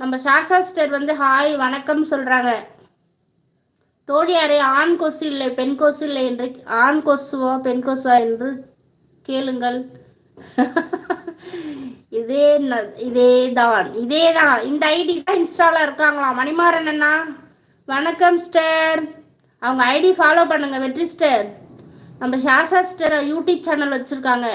நம்ம சாஷா சிஸ்டர் வந்து ஹாய் வணக்கம் சொல்றாங்க. தோழியாரே ஆண் கொசு இல்லை பெண் கொசு இல்லை என்று ஆண் கொசுவா பெண் கொசுவா என்று கேளுங்கள். இதே இதே தான் இதே தான் இந்த ஐடி தான் இன்ஸ்டால இருக்காங்களா? மணிமாறன் அண்ணா. வணக்கம் ஸ்டர் அவங்க ஐடி ஃபாலோ பண்ணுங்க வெற்றி ஸ்டர் நம்ம ஷாஷா ஸ்டர் யூடியூப் சேனல் வச்சுருக்காங்க.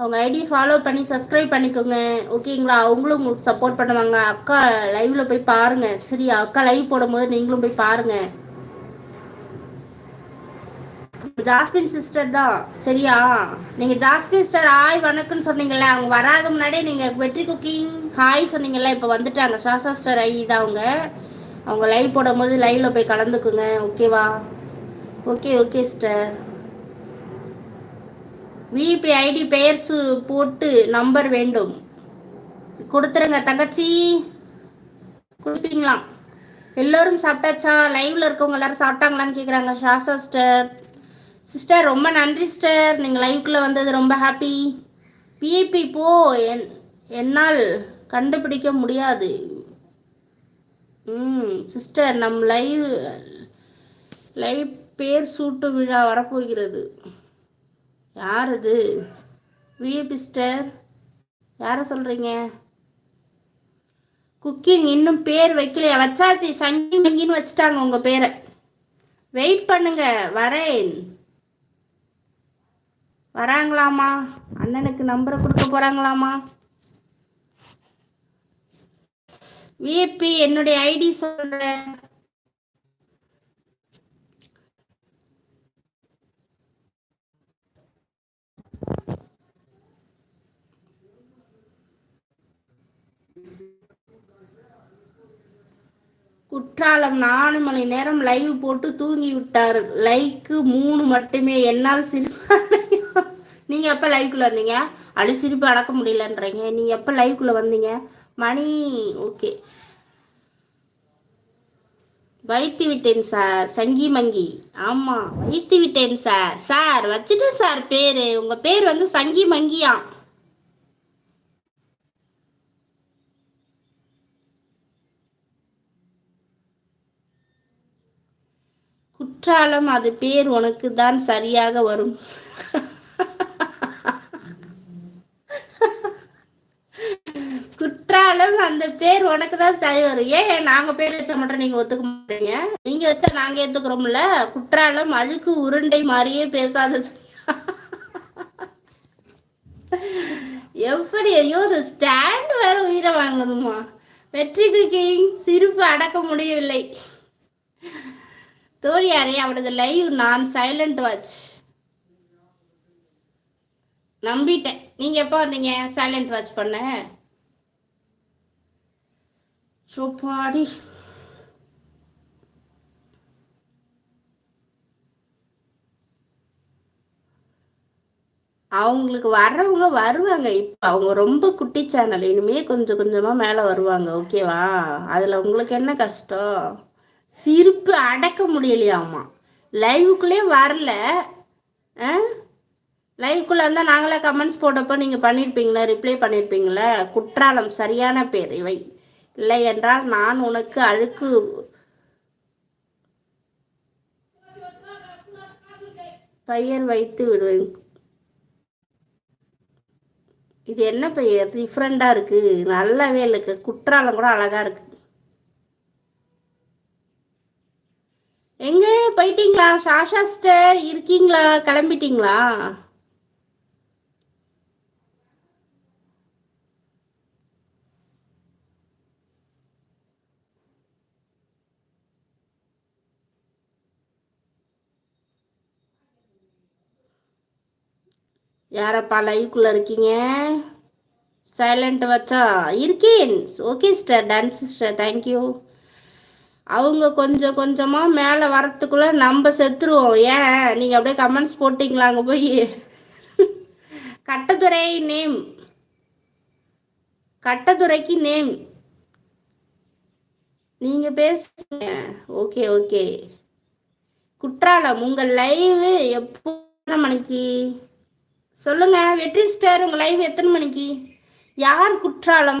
அவங்க ஐடி ஃபாலோ பண்ணி சப்ஸ்கிரைப் பண்ணிக்கோங்க. ஓகேங்களா அவங்களும் உங்களுக்கு சப்போர்ட் பண்ணுவாங்க. அக்கா லைவ்ல போய் பாருங்க. சரியா அக்கா லைவ் போடும்போது நீங்களும் போய் பாருங்க. ஜாஸ்மின் சிஸ்டர் தான். சரியா? நீங்க ஜாஸ்மின் சிஸ்டர் ஹாய் வணக்கம்னு சொன்னீங்கல்ல. அவங்க வராத முன்னாடியே நீங்க வெற்றி குக்கிங் ஹாய் சொன்னீங்கல்ல. இப்போ வந்துட்டாங்க. ஷாஷா சிஸ்டர் ஐ தான் அவங்க. அவங்க லைவ் போடும்போது லைவ்ல போய் கலந்துக்குங்க. ஓகேவா okay okay sister VP ID பெயர் சு போட்டு நம்பர் வேண்டும். கொடுத்துருங்க தங்கச்சி. கொடுப்பீங்களா எல்லோரும் சாப்பிட்டாச்சா? லைவ்ல இருக்கவங்க எல்லாரும் சாப்பிட்டாங்களான்னு கேட்குறாங்க ஷாசா சிஸ்டர் சிஸ்டர் ரொம்ப நன்றி சிஸ்டர் நீங்கள் லைவ்க்குள்ளே வந்தது ரொம்ப ஹாப்பி பிஇபி போ. என் என்னால் கண்டுபிடிக்க முடியாது. ம் சிஸ்டர் நம் லைவ் லைவ் பேர் சூட்டு விழா வரப்போகிறது. யார் அது விஏபி சிஸ்டர் யாரை சொல்கிறீங்க குக்கிங் இன்னும் பேர் வைக்கலையா. வச்சாச்சு. சங்கி மங்கின்னு வச்சுட்டாங்க உங்கள் பேரை. வெயிட் பண்ணுங்க. வரேன். வராங்களாமா? அண்ணனுக்கு நம்பரை கொடுக்க போகிறாங்களாமா விஏபி என்னுடைய ஐடி சொல்கிறேன் குற்றாலம் நாலு மணி நேரம் லைவ் போட்டு தூங்கி விட்டார் லைக்கு மூணு மட்டுமே. என்னால் சிரிப்பு நீங்க எப்ப லைவ்க்குள்ள வந்தீங்க? அழி சிரிப்பு அடக்க முடியலன்றீங்க. நீங்க எப்ப லைவ்க்குள்ள வந்தீங்க? மணி ஓகே வைத்து விட்டேன் சார் சங்கி மங்கி. ஆமா வைத்து விட்டேன் சார் சார் வச்சுட்டேன் சார் பேரு. உங்க பேர் வந்து சங்கி மங்கியான் குற்றாலம் அது பேர் உனக்கு தான் சரியாக வரும். குற்றாலம் அந்த பேர் உனக்கு தான் சரி வரும். ஏன் நாங்க பேர் வச்ச மட்டும் நீங்க ஒத்துக்க மாட்டீங்க? நீங்க வச்சா நாங்க ஏத்துக்கிறோம்ல? குற்றாலம் அழுக்கு உருண்டை மாதிரியே பேசாத எப்படி ஐயோ ஸ்டாண்ட் வேற உயிரை வாங்குதுமா வெற்றி குக்கிங் சிரிப்பு அடக்க முடியவில்லை. தோழியாரே அவளது லைவ் நான் சைலண்ட் வாட்ச் நம்பிட்டேன். நீங்க எப்போ வந்தீங்க? சைலண்ட் வாட்ச் பண்ண? சோப்பாடி அவங்களுக்கு வர்றவங்க வருவாங்க. இப்போ அவங்க ரொம்ப குட்டி சேனல் இனிமே கொஞ்சம் கொஞ்சமாக மேலே வருவாங்க. ஓகேவா அதில் உங்களுக்கு என்ன கஷ்டம்? சிரிப்பு அடக்க முடியலையாமா லைவுக்குள்ளே வரல. லைவுக்குள்ளே இருந்தால் நாங்களே கமெண்ட்ஸ் போட்டப்போ நீங்கள் பண்ணியிருப்பீங்களா ரிப்ளை பண்ணியிருப்பீங்களா குற்றாலம் சரியான பேர் இவை. இல்லை என்றால் நான் உனக்கு அழுக்கு பெயர் வைத்து விடுவேன். இது என்ன பெயர்? டிஃப்ரெண்டாக இருக்குது நல்லாவே இல்லைக்கு குற்றாலம் கூட அழகாக இருக்குது போயிட்டீங்களா? ஷாஷா சிஸ்டர் இருக்கீங்களா? கிளம்பிட்டீங்களா? யாரப்பா லைவ்க்குள்ள இருக்கீங்க? சைலண்ட் வச்சா இருக்கேன். Okay sister dance sister thank you அவங்க கொஞ்சம் கொஞ்சமாக மேலே வரத்துக்குள்ளே நம்ம செத்துருவோம். ஏன்? நீங்கள் அப்படியே கமெண்ட்ஸ் போட்டிங்களா அங்கே போய்? கட்டதுரை நேம் கட்டதுரைக்கு நேம் நீங்கள் பேசுங்க. ஓகே ஓகே குற்றாலம் உங்கள் லைவ் எப்போ? மணிக்கு? சொல்லுங்க. வெற்றி ஸ்டார் உங்கள் லைவ் எத்தனை மணிக்கு? யார் குற்றாலம்?